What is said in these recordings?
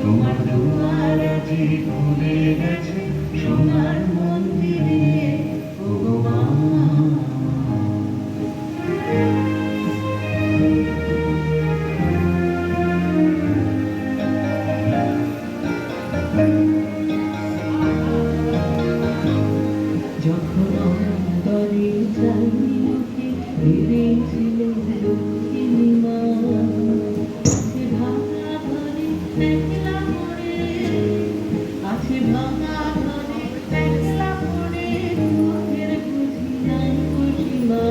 তোমার দুয়ার আজি খুলে গেছে সোনার মন্দিরে। যখন অন্তরে চাইকে ভেবেছিল লক্ষ্মী মা আছে ভাঙা ঘরে একলা পড়ে আছে ভাঙা ঘরে একলা পড়ে চোখের বুঝি নাই খুশিমা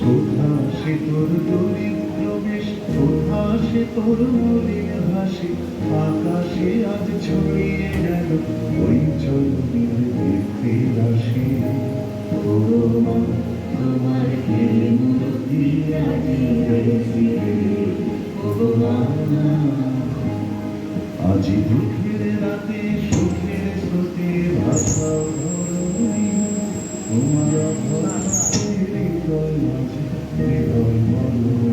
কোথা সে তোর দরিদ্র বেশ কোথা সে তোর মলিন আকাশে আকাশে আজ ছড়িয়ে গেল ওই চন্দ্রের দেখতে আসে তোমার প্রেম দিয়ে আজি দুঃখের রাতে, সুখের স্রোতে ভাষা তোমার হৃদয় হৃদয় মনো